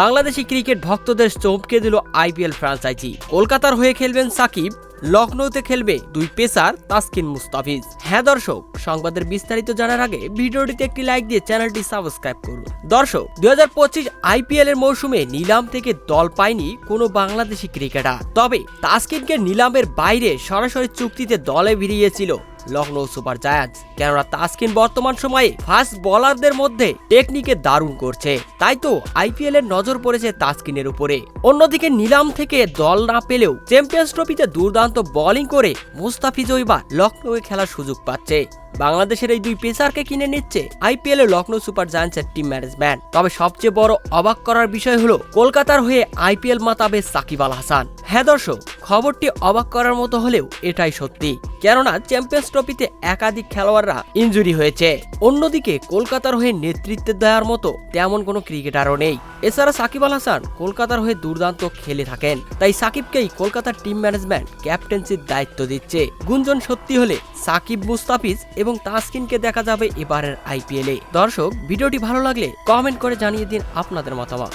Bangladeshi cricket ভক্তদের চমকে দিল আইপিএল ফ্রাঞ্চাইজি। কলকাতার হয়ে খেলবেন সাকিব লখনৌতে খেলবে দুই পেসার তাসকিন মুস্তাফিজ। হ্যাঁ দর্শক, সংবাদের বিস্তারিত জানার আগে ভিডিওটিতে একটি লাইক দিয়ে চ্যানেলটি সাবস্ক্রাইব করুন। দর্শক, দুই হাজার পঁচিশ আইপিএল এর মৌসুমে নিলাম থেকে দল পায়নি কোনো বাংলাদেশি ক্রিকেটার। তবে তাসকিনকে নিলামের বাইরে সরাসরি চুক্তিতে দলে ভিড়িয়েছিল লখনৌ সুপার জায়ান্টস কেননা তাসকিন বর্তমান সময়ে ফাস্ট বোলারদের মধ্যে টেকনিকে দারুণ করছে। তাই তো আইপিএল এর নজর পড়েছে তাসকিনের উপরে। অন্যদিকে নিলাম থেকে দল না পেলেও চ্যাম্পিয়ন্স ট্রফিতে দুর্দান্ত বোলিং করে মুস্তাফিজও এবার লখনৌয়ে খেলার সুযোগ পাচ্ছে। বাংলাদেশের এই দুই পেসারকে কিনে নিচ্ছে আইপিএল এ লখনৌ সুপার জায়ান্টসের টিম ম্যানেজমেন্ট। তবে সবচেয়ে বড় অবাক করার বিষয় হলো, কলকাতার হয়ে আইপিএল মাতাবে সাকিব আল হাসান। হ্যাঁ দর্শক খবরটি অবাক করার মতো হলেও এটাই সত্যি। কেননা চ্যাম্পিয়ন্স ট্রফিতে একাধিক খেলোয়াড়রা ইনজুরি হয়েছে। অন্যদিকে কলকাতার হয়ে নেতৃত্ব দেওয়ার মতো তেমন কোনো ক্রিকেটারও নেই। এছাড়া সাকিব আল হাসান কলকাতার হয়ে দুর্দান্ত খেলে থাকেন। তাই সাকিবকেই কলকাতার টিম ম্যানেজমেন্ট ক্যাপ্টেন্সির দায়িত্ব দিচ্ছে। গুঞ্জন সত্যি হলে সাকিব মুস্তাফিজ এবং তাসকিনকে দেখা যাবে এবারের আইপিএলে। দর্শক, ভিডিওটি ভালো লাগলে কমেন্ট করে জানিয়ে দিন আপনাদের মতামত।